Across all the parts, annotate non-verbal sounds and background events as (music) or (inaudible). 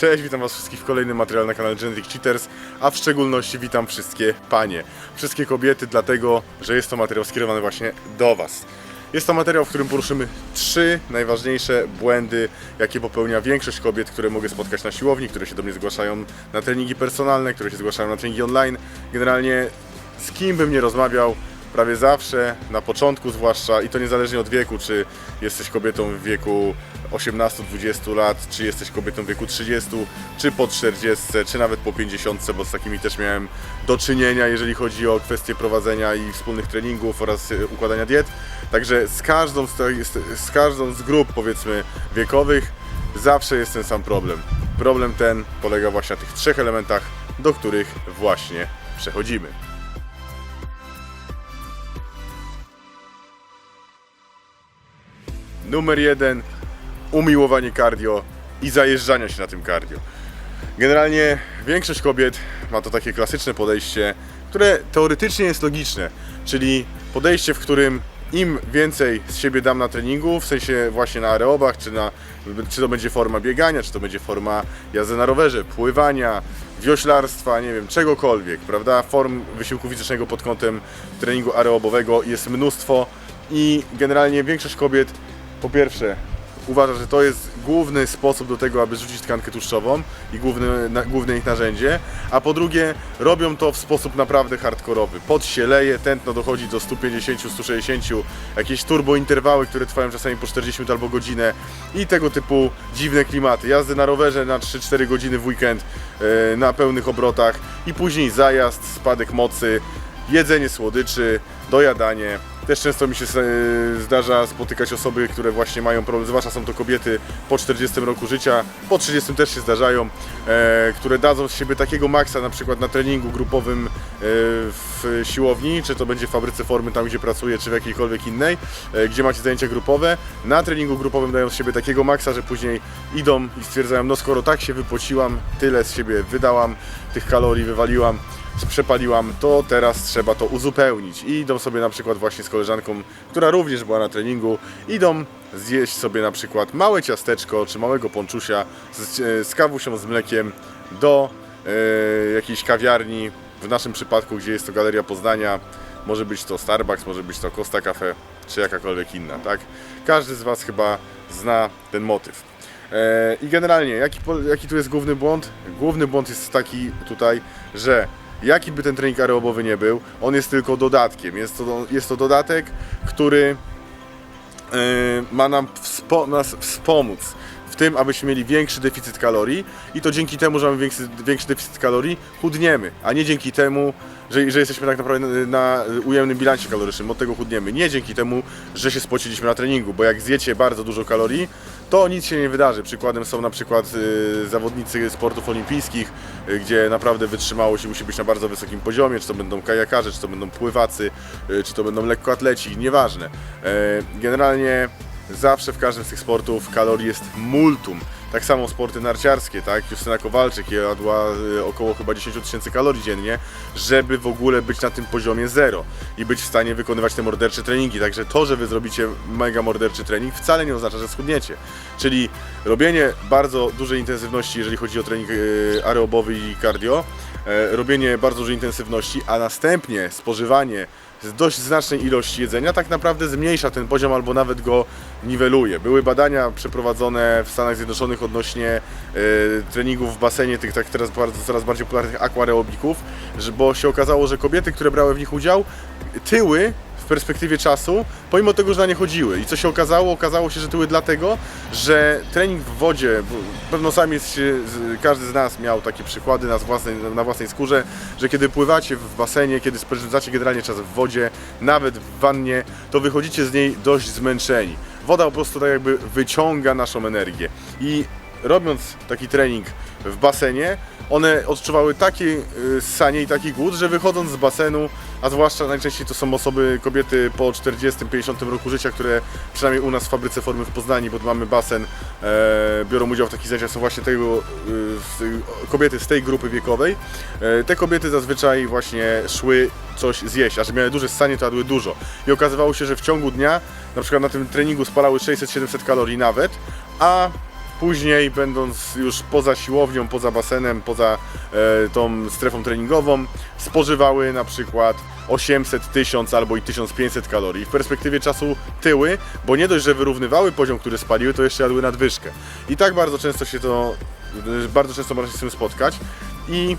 Cześć, witam Was wszystkich w kolejnym materiale na kanale Genetic Cheaters, a w szczególności witam wszystkie panie, wszystkie kobiety, dlatego, że jest to materiał skierowany właśnie do Was. Jest to materiał, w którym poruszymy trzy najważniejsze błędy, jakie popełnia większość kobiet, które mogę spotkać na siłowni, które się do mnie zgłaszają na treningi personalne, które się zgłaszają na treningi online. Generalnie z kim bym nie rozmawiał, prawie zawsze, na początku zwłaszcza, i to niezależnie od wieku, czy jesteś kobietą w wieku 18-20 lat, czy jesteś kobietą w wieku 30, czy po 40, czy nawet po 50, bo z takimi też miałem do czynienia, jeżeli chodzi o kwestie prowadzenia i wspólnych treningów oraz e, układania diet. Także z każdą z, z każdą z grup, powiedzmy, wiekowych, zawsze jest ten sam problem. Problem ten polega właśnie na tych trzech elementach, do których właśnie przechodzimy. Numer jeden, umiłowanie cardio i zajeżdżania się na tym cardio. Generalnie większość kobiet ma to takie klasyczne podejście, które teoretycznie jest logiczne, czyli podejście, w którym im więcej z siebie dam na treningu, w sensie właśnie na aerobach, czy, na, czy to będzie forma biegania, czy to będzie forma jazdy na rowerze, pływania, wioślarstwa, nie wiem, czegokolwiek, prawda? Form wysiłku fizycznego pod kątem treningu aerobowego jest mnóstwo i generalnie większość kobiet po pierwsze uważa, że to jest główny sposób do tego, aby zrzucić tkankę tłuszczową i główne, na, główne ich narzędzie, a po drugie robią to w sposób naprawdę hardkorowy. Pot się leje, tętno dochodzi do 150-160, jakieś turbointerwały, które trwają czasami po 40 minut albo godzinę i tego typu dziwne klimaty. Jazdy na rowerze na 3-4 godziny w weekend e, na pełnych obrotach i później zajazd, spadek mocy, jedzenie słodyczy, dojadanie. Też często mi się e, zdarza spotykać osoby, które właśnie mają problem, zwłaszcza są to kobiety po 40 roku życia, po 30 też się zdarzają, e, które dadzą z siebie takiego maksa na przykład na treningu grupowym e, w siłowni, czy to będzie w fabryce formy tam, gdzie pracuję, czy w jakiejkolwiek innej, gdzie macie zajęcia grupowe. Na treningu grupowym dają z siebie takiego maksa, że później idą i stwierdzają, no skoro tak się wypociłam, tyle z siebie wydałam, tych kalorii wywaliłam, przepaliłam, to teraz trzeba to uzupełnić. I idą sobie na przykład właśnie z koleżanką, która również była na treningu, idą zjeść sobie na przykład małe ciasteczko czy małego ponczusia z, z kawusią z mlekiem do e, jakiejś kawiarni, w naszym przypadku, gdzie jest to Galeria Poznania, może być to Starbucks, może być to Costa Cafe, czy jakakolwiek inna, tak? Każdy z Was chyba zna ten motyw. E, I generalnie, jaki, jaki tu jest główny błąd? Główny błąd jest taki tutaj, że jaki by ten trening aerobowy nie był, on jest tylko dodatkiem. Jest to, jest to dodatek, który e, ma nam wspo- nas wspomóc w tym, abyśmy mieli większy deficyt kalorii i to dzięki temu, że mamy większy, większy deficyt kalorii, chudniemy, a nie dzięki temu, że, że jesteśmy tak naprawdę na, na ujemnym bilansie kalorycznym, od tego chudniemy. Nie dzięki temu, że się spociliśmy na treningu, bo jak zjecie bardzo dużo kalorii, to nic się nie wydarzy. Przykładem są na przykład y, zawodnicy sportów olimpijskich, y, gdzie naprawdę wytrzymałość musi być na bardzo wysokim poziomie, czy to będą kajakarze, czy to będą pływacy, y, czy to będą lekkoatleci, nieważne. E, generalnie zawsze w każdym z tych sportów kalorii jest multum. Tak samo sporty narciarskie, tak? Justyna Kowalczyk jadła y, około chyba 10 tysięcy kalorii dziennie, żeby w ogóle być na tym poziomie zero i być w stanie wykonywać te mordercze treningi. Także to, że wy zrobicie mega morderczy trening wcale nie oznacza, że schudniecie. Czyli robienie bardzo dużej intensywności, jeżeli chodzi o trening y, aerobowy i cardio, robienie bardzo dużej intensywności, a następnie spożywanie dość znacznej ilości jedzenia tak naprawdę zmniejsza ten poziom albo nawet go niweluje. Były badania przeprowadzone w Stanach Zjednoczonych odnośnie e, treningów w basenie, tych tak teraz bardzo, coraz bardziej popularnych aquareobików, bo się okazało, że kobiety, które brały w nich udział, tyły perspektywie czasu, pomimo tego, że na nie chodziły. I co się okazało? Okazało się, że tyły dlatego, że trening w wodzie, pewno sami jest się, z- każdy z nas miał takie przykłady na własnej, na własnej skórze, że kiedy pływacie w basenie, kiedy spędzacie generalnie czas w wodzie, nawet w wannie, to wychodzicie z niej dość zmęczeni. Woda po prostu tak jakby wyciąga naszą energię. I robiąc taki trening w basenie, one odczuwały takie y, ssanie i taki głód, że wychodząc z basenu, a zwłaszcza najczęściej to są osoby, kobiety po 40-50 roku życia, które przynajmniej u nas w fabryce formy w Poznaniu, bo mamy basen, e, biorą udział w takich zajęciach, są właśnie tego, z, kobiety z tej grupy wiekowej. E, te kobiety zazwyczaj właśnie szły coś zjeść, a że miały duże ssanie, to jadły dużo. I okazywało się, że w ciągu dnia, na przykład na tym treningu spalały 600-700 kalorii nawet, a Później, będąc już poza siłownią, poza basenem, poza e, tą strefą treningową, spożywały na przykład 800, 1000 albo i 1500 kalorii. W perspektywie czasu tyły, bo nie dość, że wyrównywały poziom, który spaliły, to jeszcze jadły nadwyżkę. I tak bardzo często się to, bardzo często można się z tym spotkać. I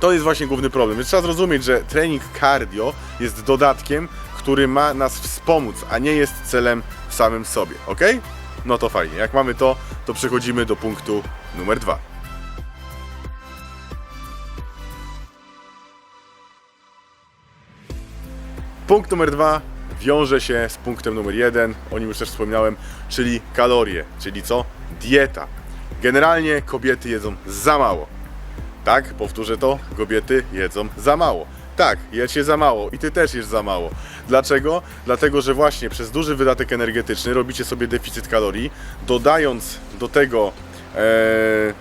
to jest właśnie główny problem. Więc trzeba zrozumieć, że trening cardio jest dodatkiem, który ma nas wspomóc, a nie jest celem samym sobie. Ok? No to fajnie. Jak mamy to, to przechodzimy do punktu numer dwa. Punkt numer dwa wiąże się z punktem numer jeden, o nim już też wspomniałem, czyli kalorie, czyli co? Dieta. Generalnie kobiety jedzą za mało. Tak, powtórzę to, kobiety jedzą za mało. Tak, jecie za mało i ty też jesz za mało. Dlaczego? Dlatego, że właśnie przez duży wydatek energetyczny robicie sobie deficyt kalorii, dodając do tego e,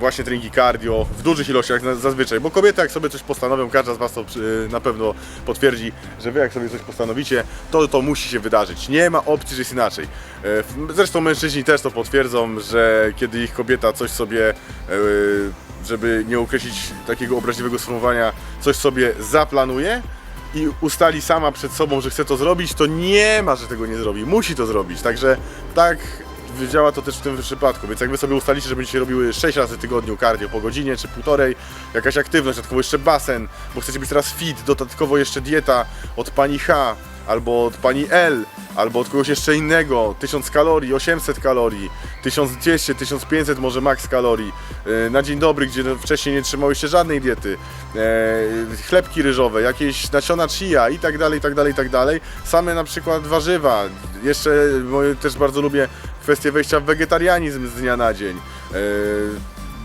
właśnie treningi cardio w dużych ilościach zazwyczaj, bo kobiety jak sobie coś postanowią, każda z Was to y, na pewno potwierdzi, że Wy jak sobie coś postanowicie, to to musi się wydarzyć. Nie ma opcji, że jest inaczej. E, Zresztą mężczyźni też to potwierdzą, że kiedy ich kobieta coś sobie, e, żeby nie określić takiego obraźliwego sformułowania, coś sobie zaplanuje, i ustali sama przed sobą, że chce to zrobić, to nie ma, że tego nie zrobi. Musi to zrobić. Także tak działa to też w tym przypadku. Więc jak wy sobie ustalicie, że będziecie robiły 6 razy w tygodniu cardio po godzinie czy półtorej, jakaś aktywność, dodatkowo jeszcze basen, bo chcecie być teraz fit, dodatkowo jeszcze dieta od pani H, albo od pani L, albo od kogoś jeszcze innego, 1000 kalorii, 800 kalorii, 1200, 1500 może max kalorii, yy, na dzień dobry, gdzie wcześniej nie trzymałyście żadnej diety, yy, chlebki ryżowe, jakieś nasiona chia i tak dalej, i tak dalej, i tak dalej. Same na przykład warzywa. Jeszcze też bardzo lubię kwestię wejścia w wegetarianizm z dnia na dzień. Yy,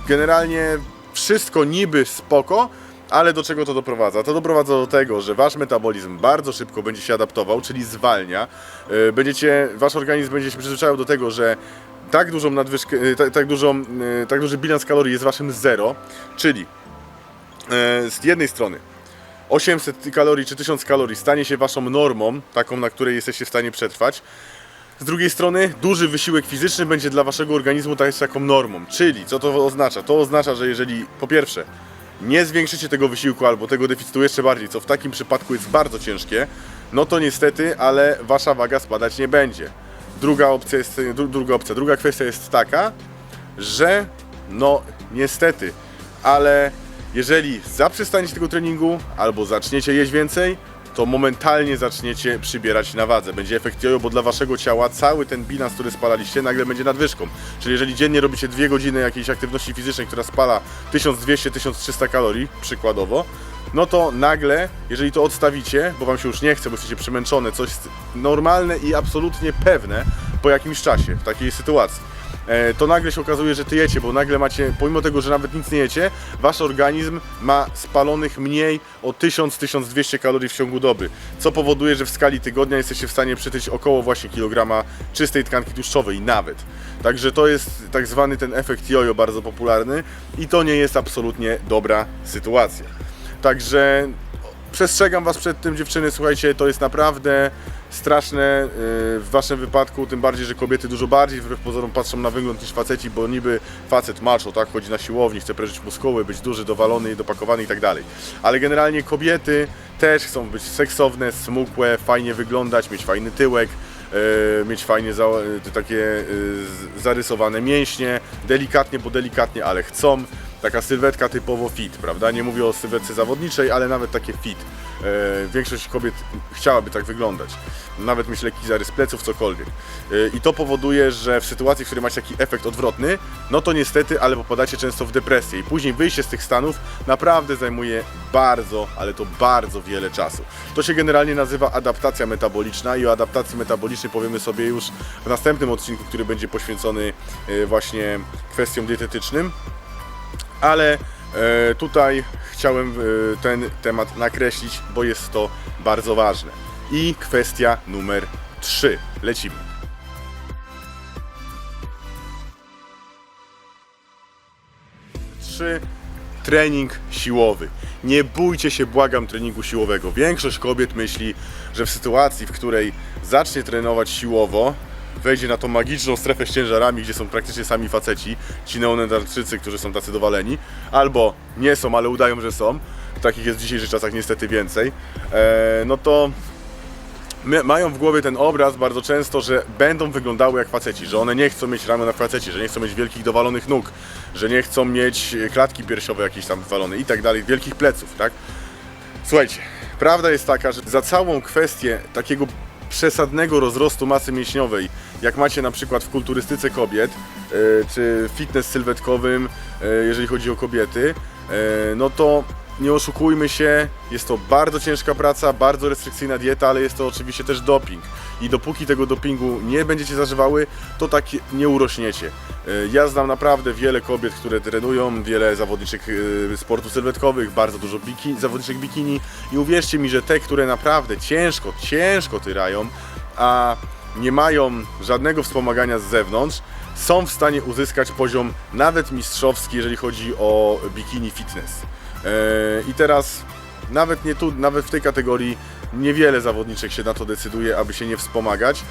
Generalnie wszystko niby spoko, ale do czego to doprowadza? To doprowadza do tego, że wasz metabolizm bardzo szybko będzie się adaptował, czyli zwalnia. Yy, Będziecie, wasz organizm będzie się przyzwyczajał do tego, że tak dużą nadwyżkę, yy, tak, tak, dużą, yy, tak duży bilans kalorii jest waszym zero, czyli z jednej strony 800 kalorii czy 1000 kalorii stanie się waszą normą, taką, na której jesteście w stanie przetrwać. Z drugiej strony duży wysiłek fizyczny będzie dla waszego organizmu tak- taką normą. Czyli co to oznacza? To oznacza, że jeżeli po pierwsze nie zwiększycie tego wysiłku albo tego deficytu jeszcze bardziej, co w takim przypadku jest bardzo ciężkie, no to niestety, ale wasza waga spadać nie będzie. Druga opcja jest, dru- druga opcja, druga kwestia jest taka, że no niestety, ale jeżeli zaprzestaniecie tego treningu albo zaczniecie jeść więcej, to momentalnie zaczniecie przybierać na wadze. Będzie efekt jojo, bo dla waszego ciała cały ten bilans, który spalaliście, nagle będzie nadwyżką. Czyli jeżeli dziennie robicie dwie godziny jakiejś aktywności fizycznej, która spala 1200-1300 kalorii, przykładowo, no to nagle, jeżeli to odstawicie, bo wam się już nie chce, bo jesteście przemęczone, coś normalne i absolutnie pewne po jakimś czasie w takiej sytuacji to nagle się okazuje, że tyjecie, bo nagle macie, pomimo tego, że nawet nic nie jecie, wasz organizm ma spalonych mniej o 1000-1200 kalorii w ciągu doby, co powoduje, że w skali tygodnia jesteście w stanie przytyć około właśnie kilograma czystej tkanki tłuszczowej nawet. Także to jest tak zwany ten efekt jojo bardzo popularny i to nie jest absolutnie dobra sytuacja. Także przestrzegam Was przed tym dziewczyny, słuchajcie, to jest naprawdę straszne yy, w Waszym wypadku, tym bardziej, że kobiety dużo bardziej wbrew pozorom patrzą na wygląd niż faceci, bo niby facet macho, tak, chodzi na siłowni, chce przeżyć muskuły, być duży, dowalony, dopakowany i tak dalej. Ale generalnie kobiety też chcą być seksowne, smukłe, fajnie wyglądać, mieć fajny tyłek, yy, mieć fajnie za, yy, takie zarysowane mięśnie, delikatnie, bo delikatnie, ale chcą. Taka sylwetka typowo fit, prawda? Nie mówię o sylwetce zawodniczej, ale nawet takie fit. E, większość kobiet chciałaby tak wyglądać. Nawet myślę, lekki zarys pleców, cokolwiek. E, I to powoduje, że w sytuacji, w której macie taki efekt odwrotny, no to niestety, ale popadacie często w depresję. I później wyjście z tych stanów naprawdę zajmuje bardzo, ale to bardzo wiele czasu. To się generalnie nazywa adaptacja metaboliczna i o adaptacji metabolicznej powiemy sobie już w następnym odcinku, który będzie poświęcony e, właśnie kwestiom dietetycznym ale tutaj chciałem e, ten temat nakreślić, bo jest to bardzo ważne. I kwestia numer 3. Lecimy. Trzy. Trening siłowy. Nie bójcie się, błagam, treningu siłowego. Większość kobiet myśli, że w sytuacji, w której zacznie trenować siłowo, wejdzie na tą magiczną strefę z ciężarami, gdzie są praktycznie sami faceci, ci neonendarczycy, którzy są tacy dowaleni, albo nie są, ale udają, że są, takich jest w dzisiejszych czasach niestety więcej, e, no to mają w głowie ten obraz bardzo często, że będą wyglądały jak faceci, że one nie chcą mieć ramion jak faceci, że nie chcą mieć wielkich dowalonych nóg, że nie chcą mieć e, klatki piersiowe jakieś tam wywalone i tak dalej, wielkich pleców, tak? Słuchajcie, prawda jest taka, że za całą kwestię takiego przesadnego rozrostu masy mięśniowej, jak macie na przykład w kulturystyce kobiet, e, czy fitness sylwetkowym, e, jeżeli chodzi o kobiety, e, no to nie oszukujmy się, jest to bardzo ciężka praca, bardzo restrykcyjna dieta, ale jest to oczywiście też doping. I dopóki tego dopingu nie będziecie zażywały, to tak nie urośniecie. E, Ja znam naprawdę wiele kobiet, które trenują, wiele zawodniczek e, sportów sylwetkowych, bardzo dużo biki, zawodniczek bikini i uwierzcie mi, że te, które naprawdę ciężko, ciężko tyrają, a nie mają żadnego wspomagania z zewnątrz, są w stanie uzyskać poziom nawet mistrzowski, jeżeli chodzi o bikini fitness. E, I teraz nawet nie tu, nawet w tej kategorii niewiele zawodniczek się na to decyduje, aby się nie wspomagać.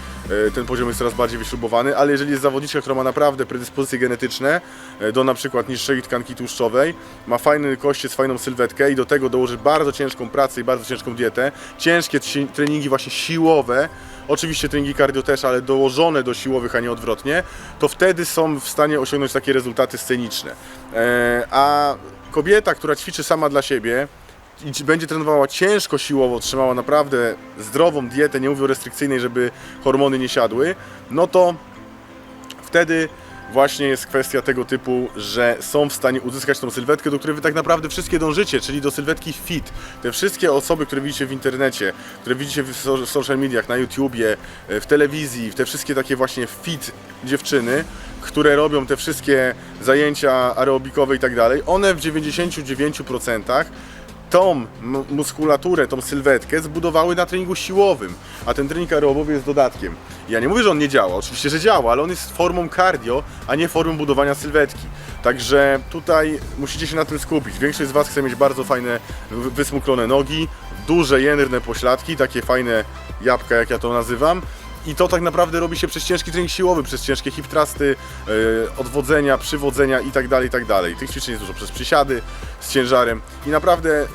E, Ten poziom jest coraz bardziej wyśrubowany, ale jeżeli jest zawodniczka, która ma naprawdę predyspozycje genetyczne e, do na przykład niższej tkanki tłuszczowej, ma fajny kościec, fajną sylwetkę i do tego dołoży bardzo ciężką pracę i bardzo ciężką dietę, ciężkie ci- treningi właśnie siłowe, oczywiście treningi cardio też, ale dołożone do siłowych, a nie odwrotnie, to wtedy są w stanie osiągnąć takie rezultaty sceniczne. A kobieta, która ćwiczy sama dla siebie, i będzie trenowała ciężko siłowo, trzymała naprawdę zdrową dietę, nie mówię o restrykcyjnej, żeby hormony nie siadły, no to wtedy właśnie jest kwestia tego typu, że są w stanie uzyskać tą sylwetkę, do której wy tak naprawdę wszystkie dążycie, czyli do sylwetki fit. Te wszystkie osoby, które widzicie w internecie, które widzicie w social mediach, na YouTubie, e, w telewizji, te wszystkie takie właśnie fit dziewczyny, które robią te wszystkie zajęcia aerobikowe i tak dalej, one w 99% tą muskulaturę, tą sylwetkę zbudowały na treningu siłowym, a ten trening aerobowy jest dodatkiem. Ja nie mówię, że on nie działa, oczywiście, że działa, ale on jest formą cardio, a nie formą budowania sylwetki. Także tutaj musicie się na tym skupić. Większość z Was chce mieć bardzo fajne, wy- wysmuklone nogi, duże, jędrne pośladki, takie fajne jabłka, jak ja to nazywam. I to tak naprawdę robi się przez ciężki trening siłowy, przez ciężkie hip thrusty, yy, odwodzenia, przywodzenia i tak dalej, i tak. Tych ćwiczeń jest dużo przez przysiady z ciężarem i naprawdę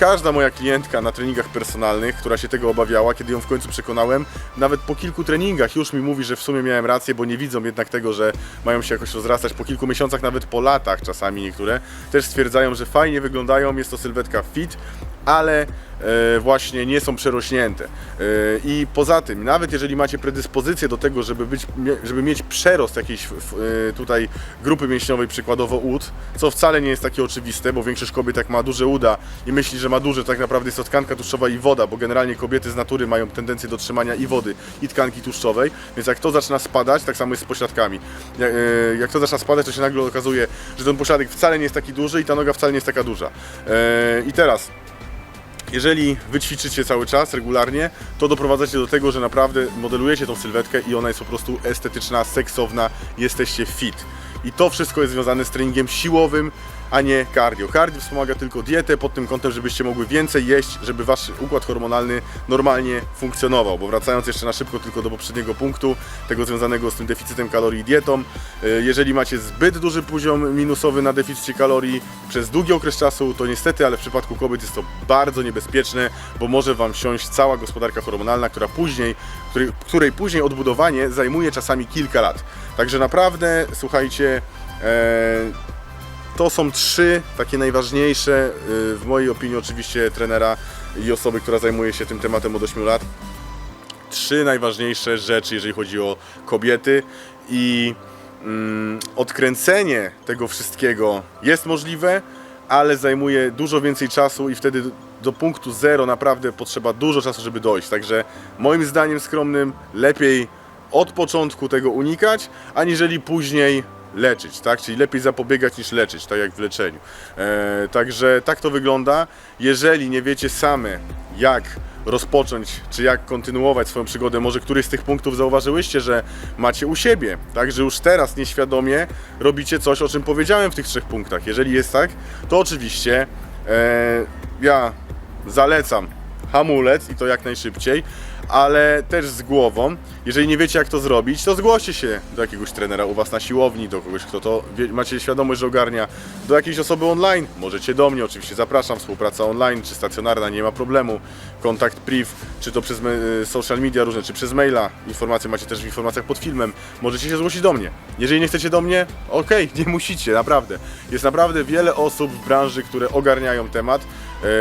każda moja klientka na treningach personalnych, która się tego obawiała, kiedy ją w końcu przekonałem, nawet po kilku treningach już mi mówi, że w sumie miałem rację, bo nie widzą jednak tego, że mają się jakoś rozrastać po kilku miesiącach, nawet po latach czasami niektóre, też stwierdzają, że fajnie wyglądają, jest to sylwetka fit, ale e, właśnie nie są przerośnięte. E, I poza tym, nawet jeżeli macie predyspozycję do tego, żeby, być, żeby mieć przerost jakiejś e, tutaj grupy mięśniowej, przykładowo ud, co wcale nie jest takie oczywiste, bo większość kobiet jak ma duże uda i myśli, że ma duże, tak naprawdę jest to tkanka tłuszczowa i woda, bo generalnie kobiety z natury mają tendencję do trzymania i wody, i tkanki tłuszczowej, więc jak to zaczyna spadać, tak samo jest z pośladkami. Jak, to zaczyna spadać, to się nagle okazuje, że ten pośladek wcale nie jest taki duży i ta noga wcale nie jest taka duża. I teraz jeżeli wy ćwiczycie cały czas, regularnie, to doprowadzacie do tego, że naprawdę modelujecie tą sylwetkę i ona jest po prostu estetyczna, seksowna, jesteście fit. I to wszystko jest związane z treningiem siłowym, a nie cardio. Cardio wspomaga tylko dietę pod tym kątem, żebyście mogły więcej jeść, żeby wasz układ hormonalny normalnie funkcjonował. Bo wracając jeszcze na szybko tylko do poprzedniego punktu, tego związanego z tym deficytem kalorii i dietą, y, jeżeli macie zbyt duży poziom minusowy na deficycie kalorii przez długi okres czasu, to niestety, ale w przypadku kobiet jest to bardzo niebezpieczne, bo może Wam siąść cała gospodarka hormonalna, która później, której, której później odbudowanie zajmuje czasami kilka lat. Także naprawdę, słuchajcie, e, to są trzy takie najważniejsze, y, w mojej opinii oczywiście trenera i osoby, która zajmuje się tym tematem od 8 lat, trzy najważniejsze rzeczy, jeżeli chodzi o kobiety i mm, odkręcenie tego wszystkiego jest możliwe, ale zajmuje dużo więcej czasu i wtedy do punktu zero naprawdę potrzeba dużo czasu, żeby dojść. Także moim zdaniem skromnym lepiej od początku tego unikać, aniżeli później leczyć, tak? Czyli lepiej zapobiegać niż leczyć, tak jak w leczeniu. E, także tak to wygląda. Jeżeli nie wiecie same, jak rozpocząć, czy jak kontynuować swoją przygodę, może któryś z tych punktów zauważyłyście, że macie u siebie, tak? Że już teraz nieświadomie robicie coś, o czym powiedziałem w tych trzech punktach. Jeżeli jest tak, to oczywiście e, ja zalecam hamulec i to jak najszybciej, ale też z głową. Jeżeli nie wiecie jak to zrobić, to zgłoście się do jakiegoś trenera u Was na siłowni, do kogoś, kto to wie, macie świadomość, że ogarnia, do jakiejś osoby online. Możecie do mnie, oczywiście zapraszam, współpraca online czy stacjonarna, nie ma problemu. Kontakt priv, czy to przez y, social media różne, czy przez maila. Informacje macie też w informacjach pod filmem. Możecie się zgłosić do mnie. Jeżeli nie chcecie do mnie, okej, (laughs) nie musicie, naprawdę. Jest naprawdę wiele osób w branży, które ogarniają temat.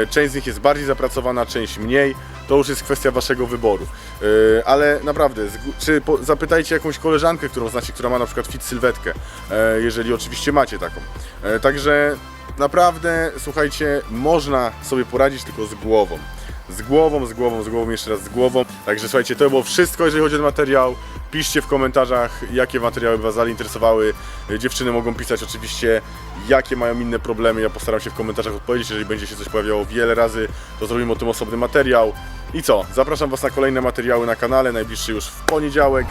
E, Część z nich jest bardziej zapracowana, część mniej. To już jest kwestia waszego wyboru. E, Ale naprawdę, czy zapytajcie jakąś koleżankę, którą znacie, która ma na przykład fit sylwetkę, e, jeżeli oczywiście macie taką. E, Także naprawdę, słuchajcie, można sobie poradzić tylko z głową. Z głową, z głową, z głową, jeszcze raz z głową. Także słuchajcie, to było wszystko, jeżeli chodzi o ten materiał. Piszcie w komentarzach, jakie materiały Was zainteresowały. Dziewczyny mogą pisać oczywiście, jakie mają inne problemy. Ja postaram się w komentarzach odpowiedzieć. Jeżeli będzie się coś pojawiało wiele razy, to zrobimy o tym osobny materiał. I co? Zapraszam Was na kolejne materiały na kanale, najbliższy już w poniedziałek.